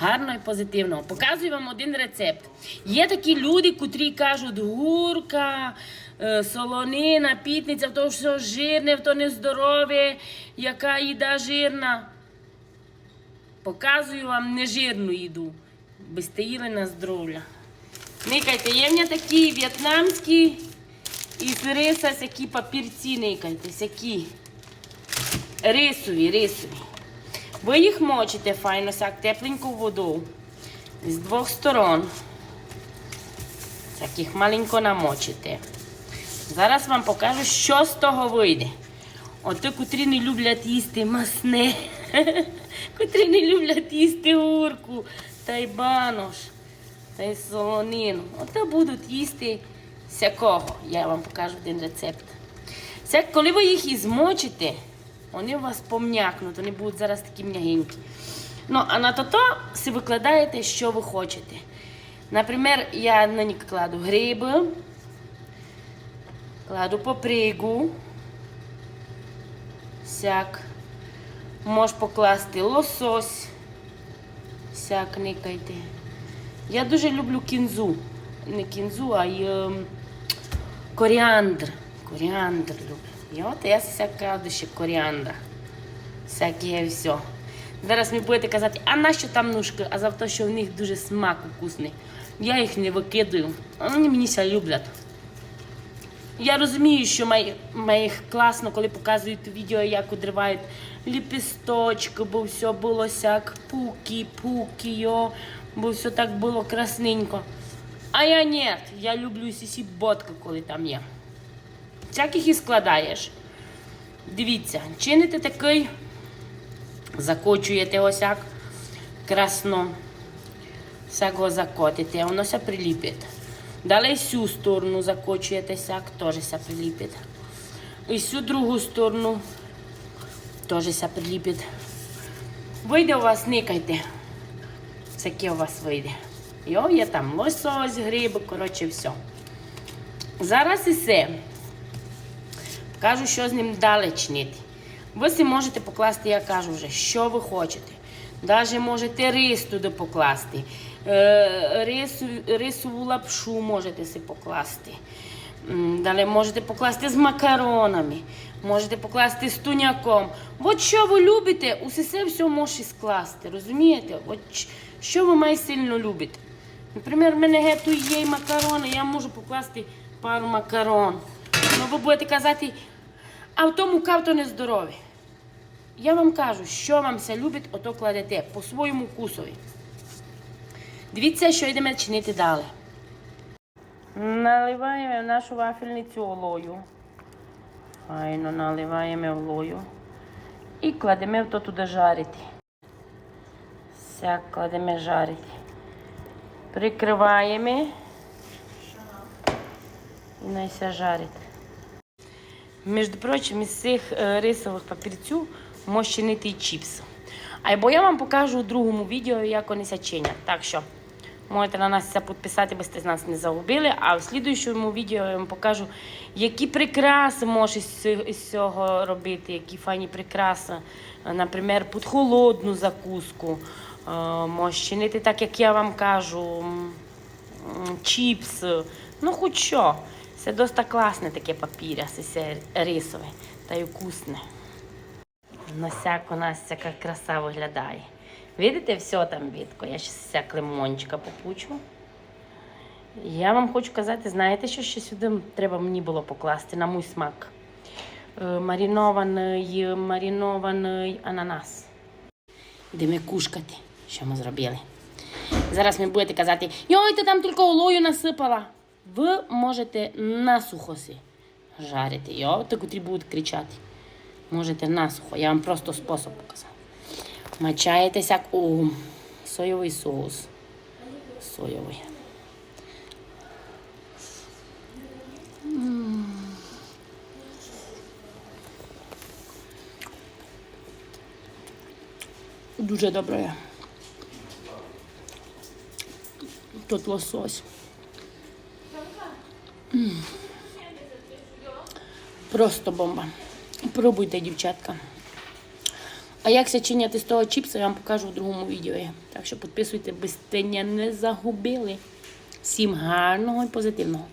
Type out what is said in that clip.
гарно і позитивно. Показую вам один рецепт. Є такі люди, котрі кажуть, гурка, е, солонина, пітниця, то все жирне, то нездорове, яка їда жирна. Показую вам нежирну їду. Сте їли на здоров'я. Никайте, є в мене такі в'єтнамські із риса, всякі папірці, никайте, всякі. Рисові, рисові. Ви їх мочите файно, сяк тепленьку воду. З двох сторон. Так їх маленько намочите. Зараз вам покажу, що з того вийде. От ті, котрі не люблять їсти масне, котрі не люблять їсти гурку, та й банош, та й солонину. Ото будуть їсти всякого. Я вам покажу один рецепт. Це коли ви їх і змочите, вони у вас пом'якнуть, вони будуть зараз такі м'ягенькі. Ну, а на то си викладаєте, що ви хочете. Наприклад, я на них кладу гриби, кладу папригу, сяк. Можеш покласти лосось, сяк никайте. Я дуже люблю кінзу. Не кінзу, а й ем, коріандр. Коріандр люблю. І от я кладу ще коріандра. Всяке все. Зараз ви будете казати, а нащо там ножки? А за те, що в них дуже смак вкусний. Я їх не викидаю. Вони мені ся люблять. Я розумію, що має їх класно, коли показують відео, як одривають ліпісточки, бо все було сяк пуки, пуки, йо, бо все так було красненько. А я ні, я люблю сісі ботка, коли там є. Всяких і складаєш. Дивіться, чините такий, закочуєте ось як красно. Всякого закотите, воно все приліпить. Далі цю сторону закочуєте сяк, теж все приліпить. І цю другу сторону теж все приліпить. Вийде у вас, никайте. Всяке у вас вийде. Йо, є там лосось, гриби, коротше, все. Зараз і все. Кажу, що з ним далі чинити. Ви си можете покласти, я кажу вже, що ви хочете. Навіть можете рис туди покласти. Е, Рису, рисову лапшу можете си покласти. Далі можете покласти з макаронами, можете покласти з туняком. От що ви любите, усе це все можете скласти. Розумієте? От що ви май сильно любите. Наприклад, в мене гету є макарони, я можу покласти пару макарон. Ну ви будете казати, а в тому кавто не здорові. Я вам кажу, що вам все любить, ото кладете по своєму вкусові. Дивіться, що йдемо чинити далі. Наливаємо в нашу вафельницю олою. Файно наливаємо олою. І кладемо то туди жарити. Все кладемо жарити. Прикриваємо. І найся жарить. Між прочим, із цих е, рисових папірців можна чинити і чіпси. Або я вам покажу у другому відео, як вони ся. Так що можете на нас це підписати, сте нас не загубили. А в слідуючому відео я вам покажу, які прикраси можна із цього- робити, які файні прикраси. Е, Наприклад, під холодну закуску. Е, Можеш чинити так, як я вам кажу. м, ну хоч що. Це досить класне таке папіря, рисове та й вкусне. На сяк у нас така краса виглядає. Видите, все там бідко. Я ще сяк лимончика попучу. Я вам хочу казати, знаєте, що ще сюди треба мені було покласти на мій смак. Е, Маринований, маринований ананас. Йдемо кушкати, що ми зробили. Зараз ви будете казати, йой, ти там тільки олою насипала. Ви можете насухо си жарити. Йо, так котрі кричати. Можете насухо. Я вам просто спосіб показав. Мачаєтеся у соєвий соус. Соєвий. Дуже добре. Тут лосось. Просто бомба. Пробуйте, дівчатка. А як ся чиняти з того чіпса, я вам покажу в другому відео. Так що підписуйте, без не загубили. Всім гарного і позитивного.